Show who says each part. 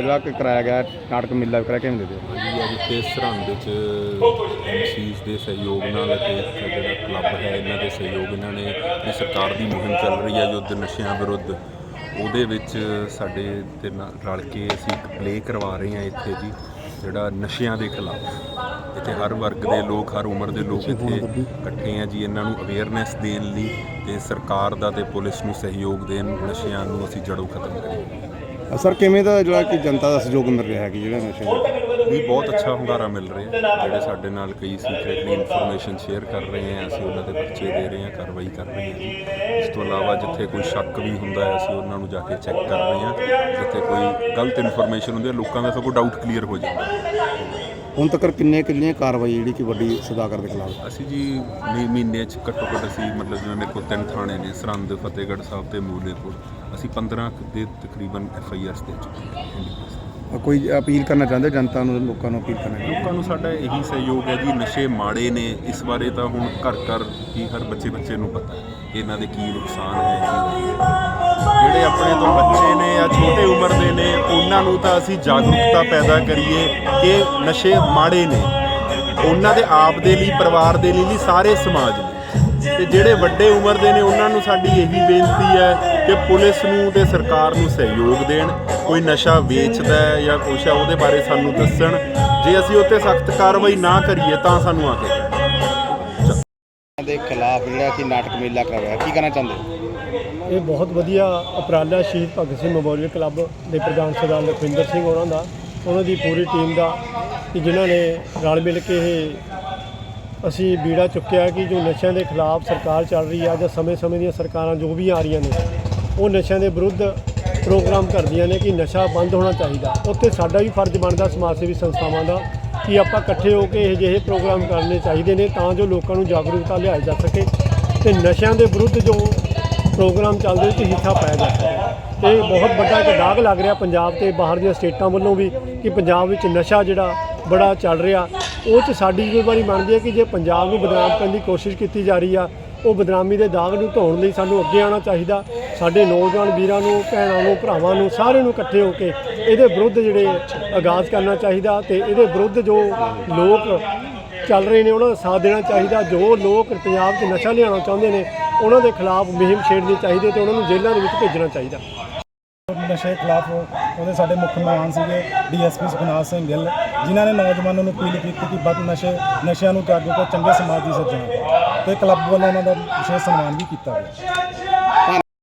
Speaker 1: ਜਿਹੜਾ ਕਿ ਕਰਾਇਆ ਗਿਆ, ਨਾਟਕ ਮੇਲਾ ਕਰਾਇਆ ਕਿਵੇਂ ਦੇ ਦਿਓ?
Speaker 2: ਜੀ ਅੱਜ ਤੇ ਸਰਹੰਦ ਚ ਐਮਸੀਸ ਦੇ ਸਹਿਯੋਗ ਨਾਲ ਅਤੇ ਇੱਕ ਜਿਹੜਾ ਕਲੱਬ ਹੈ, ਇਹਨਾਂ ਦੇ ਸਹਿਯੋਗ, ਇਹਨਾਂ ਨੇ ਜਿਹੜੀ ਸਰਕਾਰ ਦੀ ਮੁਹਿੰਮ ਚੱਲ ਰਹੀ ਹੈ ਯੁੱਧ ਨਸ਼ਿਆਂ ਵਿਰੁੱਧ, ਉਹਦੇ ਵਿੱਚ ਸਾਡੇ ਤੇ ਨਾਲ ਰਲ ਕੇ ਅਸੀਂ ਇੱਕ ਪਲੇ ਕਰਵਾ ਰਹੇ ਹਾਂ ਇੱਥੇ ਜੀ, ਜਿਹੜਾ ਨਸ਼ਿਆਂ ਦੇ ਖਿਲਾਫ। ਇੱਥੇ ਹਰ ਵਰਗ ਦੇ ਲੋਕ, ਹਰ ਉਮਰ ਦੇ ਲੋਕ ਇੱਥੇ ਇਕੱਠੇ ਆ ਜੀ, ਇਹਨਾਂ ਨੂੰ ਅਵੇਅਰਨੈਸ ਦੇਣ ਲਈ ਤੇ ਸਰਕਾਰ ਦਾ ਤੇ ਪੁਲਿਸ ਨੂੰ ਸਹਿਯੋਗ ਦੇਣ, ਨਸ਼ਿਆਂ ਨੂੰ ਅਸੀਂ ਜੜੋਂ ਖਤਮ ਕਰੀਏ।
Speaker 1: ਸਰ, ਕਿਵੇਂ ਦਾ ਜਿਹੜਾ ਕਿ ਜਨਤਾ ਦਾ ਸਹਿਯੋਗ ਮਿਲ ਰਿਹਾ ਹੈ ਕਿ ਜਿਹੜਾ ਨਸ਼ੇ
Speaker 2: ਵੀ ਬਹੁਤ ਅੱਛਾ ਹੁੰਗਾਰਾ ਮਿਲ ਰਿਹਾ ਜਿਹੜੇ ਸਾਡੇ ਨਾਲ ਕਈ ਸੀਕ੍ਰੀਟਲੀ ਇਨਫੋਰਮੇਸ਼ਨ ਸ਼ੇਅਰ ਕਰ ਰਹੇ ਹਾਂ, ਅਸੀਂ ਉਹਨਾਂ ਦੇ ਪਰਚੇ ਦੇ ਰਹੇ ਹਾਂ, ਕਾਰਵਾਈ ਕਰ ਰਹੇ ਹਾਂ ਜੀ। ਇਸ ਤੋਂ ਇਲਾਵਾ ਜਿੱਥੇ ਕੋਈ ਸ਼ੱਕ ਵੀ ਹੁੰਦਾ ਹੈ, ਅਸੀਂ ਉਹਨਾਂ ਨੂੰ ਜਾ ਕੇ ਚੈੱਕ ਕਰ ਰਹੇ ਹਾਂ। ਜਿੱਥੇ ਕੋਈ ਗਲਤ ਇਨਫੋਰਮੇਸ਼ਨ ਹੁੰਦੀ ਹੈ, ਲੋਕਾਂ ਦਾ ਸਗੋਂ ਡਾਊਟ ਕਲੀਅਰ ਹੋ ਜਾਂਦਾ
Speaker 1: ਹੁਣ ਤੱਕ ਕਿੰਨੇ ਕਿੰਨੀਆਂ ਕਾਰਵਾਈ ਜਿਹੜੀ ਕਿ ਵੱਡੀ ਸਦਾਗਰ ਦੇ ਖਿਲਾਫ?
Speaker 2: ਅਸੀਂ ਜੀ ਮਹੀ- ਮਹੀਨੇ ਚ ਘੱਟੋ ਘੱਟ ਅਸੀਂ ਮਤਲਬ ਜਿਵੇਂ ਮੇਰੇ ਕੋਲ ਤਿੰਨ ਥਾਣੇ ਨੇ ਸਰਹੰਦ ਫਤਿਹਗੜ੍ਹ ਸਾਹਿਬ ਤੇ ਮੂਲੇਪੁਰ ਅਸੀਂ 15 ਕੁ ਦੇ ਤਕਰੀਬਨ ਐਫ ਆਈ ਆਰਸ ਦੇ ਚੁੱਕੇ ਹਾਂ।
Speaker 1: ਅ, ਕੋਈ ਅਪੀਲ ਕਰਨਾ ਚਾਹੁੰਦੇ ਹੋ ਜਨਤਾ ਨੂੰ ਲੋਕਾਂ ਨੂੰ ਅਪੀਲ ਕਰਨਾ ਚਾਹੁੰਦੇ
Speaker 2: ਲੋਕਾਂ ਨੂੰ ਸਾਡਾ ਇਹੀ ਸਹਿਯੋਗ ਹੈ ਜੀ ਨਸ਼ੇ ਮਾੜੇ ਨੇ ਇਸ ਬਾਰੇ ਤਾਂ ਹੁਣ ਘਰ ਘਰ ਕੀ ਹਰ ਬੱਚੇ ਬੱਚੇ ਨੂੰ ਪਤਾ ਹੈ ਕਿ ਇਹਨਾਂ ਦੇ ਕੀ ਨੁਕਸਾਨ ਹੈ ਕੀ ਨਹੀਂ। ਹੈ। ਜਿਹੜੇ ਆਪਣੇ ਤੋਂ ਬੱਚੇ ਨੇ ਜਾਂ ਛੋਟੇ ਉਮਰ ਦੇ ਨੇ, ਉਹਨਾਂ ਨੂੰ ਤਾਂ ਅਸੀਂ ਜਾਗਰੂਕਤਾ ਪੈਦਾ ਕਰੀਏ ਕਿ ਨਸ਼ੇ ਮਾੜੇ ਨੇ। ਉਹਨਾਂ ਦੇ ਆਪ ਦੇ ਲਈ, ਪਰਿਵਾਰ ਦੇ ਲਈ ਨਹੀਂ ਸਾਰੇ ਸਮਾਜ ਲਈ। ਤੇ ਜਿਹੜੇ ਵੱਡੇ ਉਮਰ ਦੇ ਨੇ, ਉਹਨਾਂ ਨੂੰ ਸਾਡੀ ਇਹੀ ਬੇਨਤੀ ਹੈ ਕਿ ਪੁਲਿਸ ਨੂੰ ਤੇ ਸਰਕਾਰ ਨੂੰ ਸਹਿਯੋਗ ਦੇਣ। ਕੋਈ ਨਸ਼ਾ ਵੇਚਦਾ ਹੈ ਜਾਂ ਕੁਛ ਹੈ, ਉਹਦੇ ਬਾਰੇ ਸਾਨੂੰ ਦੱਸਣ। ਜੇ ਅਸੀਂ ਉੱਤੇ ਸਖਤ ਕਾਰਵਾਈ ਨਾ ਕਰੀਏ, ਤਾਂ ਸਾਨੂੰ ਆ ਕੇ
Speaker 1: ਦੇ ਖਿਲਾਫ ਜਿਹੜਾ ਕਿ ਨਾਟਕ ਮੇਲਾ ਕਰਵਾਇਆ ਕੀ ਕਹਿਣਾ ਚਾਹੁੰਦੇ ਹੋ?
Speaker 3: ਇਹ ਬਹੁਤ ਵਧੀਆ ਉਪਰਾਲਾ ਸ਼ਹੀਦ ਭਗਤ ਸਿੰਘ ਮੈਮੋਰੀਅਲ ਕਲੱਬ ਦੇ ਪ੍ਰਧਾਨ ਸਰਦਾਰ ਲਖਵਿੰਦਰ ਸਿੰਘ ਉਹਨਾਂ ਦਾ, ਉਹਨਾਂ ਦੀ ਪੂਰੀ ਟੀਮ ਦਾ, ਕਿ ਜਿਨ੍ਹਾਂ ਨੇ ਰਲ ਮਿਲ ਕੇ ਇਹ ਅਸੀਂ ਬੀੜਾ ਚੁੱਕਿਆ ਕਿ ਜੋ ਨਸ਼ਿਆਂ ਦੇ ਖਿਲਾਫ ਸਰਕਾਰ ਚੱਲ ਰਹੀ ਆ, ਜਾਂ ਸਮੇਂ-ਸਮੇਂ ਦੀਆਂ ਸਰਕਾਰਾਂ ਜੋ ਵੀ ਆ ਰਹੀਆਂ ਨੇ, ਉਹ ਨਸ਼ਿਆਂ ਦੇ ਵਿਰੁੱਧ ਪ੍ਰੋਗਰਾਮ ਕਰਦੀਆਂ ਨੇ ਕਿ ਨਸ਼ਾ ਬੰਦ ਹੋਣਾ ਚਾਹੀਦਾ। ਉੱਥੇ ਸਾਡਾ ਵੀ ਫਰਜ਼ ਬਣਦਾ ਸਮਾਜ ਸੇਵੀ ਸੰਸਥਾਵਾਂ ਦਾ ਕਿ ਆਪਾਂ ਇਕੱਠੇ ਹੋ ਕੇ ਇਹ ਜਿਹੇ ਪ੍ਰੋਗਰਾਮ ਕਰਨੇ ਚਾਹੀਦੇ ਨੇ ਤਾਂ ਜੋ ਲੋਕਾਂ ਨੂੰ ਜਾਗਰੂਕਤਾ ਲਿਆਈ ਜਾ ਸਕੇ ਤੇ ਨਸ਼ਿਆਂ ਦੇ ਵਿਰੁੱਧ ਜੋ ਪ੍ਰੋਗਰਾਮ ਚੱਲਦੇ ਉਹ 'ਚ ਹਿੱਸਾ ਪਾਇਆ ਜਾ ਸਕੇ। ਇਹ ਬਹੁਤ ਵੱਡਾ ਇੱਕ ਦਾਗ ਲੱਗ ਰਿਹਾ ਪੰਜਾਬ ਤੇ ਬਾਹਰ ਦੀਆਂ ਸਟੇਟਾਂ ਵੱਲੋਂ ਵੀ ਕਿ ਪੰਜਾਬ ਵਿੱਚ ਨਸ਼ਾ ਜਿਹੜਾ ਬੜਾ ਚੱਲ ਰਿਹਾ, ਉਹ 'ਚ ਸਾਡੀ ਜ਼ਿੰਮੇਵਾਰੀ ਬਣਦੀ ਹੈ ਕਿ ਜੇ ਪੰਜਾਬ ਨੂੰ ਬਦਨਾਮ ਕਰਨ ਦੀ ਕੋਸ਼ਿਸ਼ ਕੀਤੀ ਜਾ ਰਹੀ ਆ, ਉਹ ਬਦਨਾਮੀ ਦੇ ਦਾਗ ਨੂੰ ਧੋਣ ਲਈ ਸਾਨੂੰ ਅੱਗੇ ਆਉਣਾ ਚਾਹੀਦਾ ਸਾਡੇ ਨੌਜਵਾਨ ਵੀਰਾਂ ਨੂੰ, ਭੈਣਾਂ ਨੂੰ, ਭਰਾਵਾਂ ਨੂੰ, ਸਾਰਿਆਂ ਨੂੰ ਇਕੱਠੇ ਹੋ ਕੇ ਇਹਦੇ ਵਿਰੁੱਧ ਜਿਹੜੇ ਆਗਾਜ਼ ਕਰਨਾ ਚਾਹੀਦਾ ਤੇ ਇਹਦੇ ਵਿਰੁੱਧ ਜੋ ਲੋਕ ਚੱਲ ਰਹੇ ਨੇ, ਉਹਨਾਂ ਦਾ ਸਾਥ ਦੇਣਾ ਚਾਹੀਦਾ। ਜੋ ਲੋਕ ਪੰਜਾਬ 'ਚ ਨਸ਼ਾ ਲਿਆਉਣਾ ਚਾਹੁੰਦੇ ਨੇ, ਉਹਨਾਂ ਦੇ ਖਿਲਾਫ ਮੁਹਿੰਮ ਛੇੜਨੀ ਚਾਹੀਦੀ ਤੇ ਉਹਨਾਂ ਨੂੰ ਜੇਲ੍ਹਾਂ ਦੇ ਵਿੱਚ ਭੇਜਣਾ ਚਾਹੀਦਾ।
Speaker 4: ਨਸ਼ੇ ਖਿਲਾਫ ਉਹਦੇ ਸਾਡੇ ਮੁੱਖ ਮਹਿਮਾਨ ਸੀਗੇ ਡੀਐਸਪੀ ਸੁਖਨਾਥ ਸਿੰਘ ਗਿੱਲ, ਜਿਨ੍ਹਾਂ ਨੇ ਨੌਜਵਾਨਾਂ ਨੂੰ ਅਪੀਲ ਕੀਤੀ ਕਿ ਬਦ ਨਸ਼ੇ, ਨਸ਼ਿਆਂ ਨੂੰ ਤਿਆਗੋ ਤੇ ਚੰਗੇ ਸਮਾਜ ਦੀ ਸਿਰਜਣਾ ਕਰੋ ਤੇ ਕਲੱਬ ਵੱਲੋਂ ਉਹਨਾਂ ਦਾ ਵਿਸ਼ੇਸ਼ ਸਨਮਾਨ ਵੀ ਕੀਤਾ ਗਿਆ।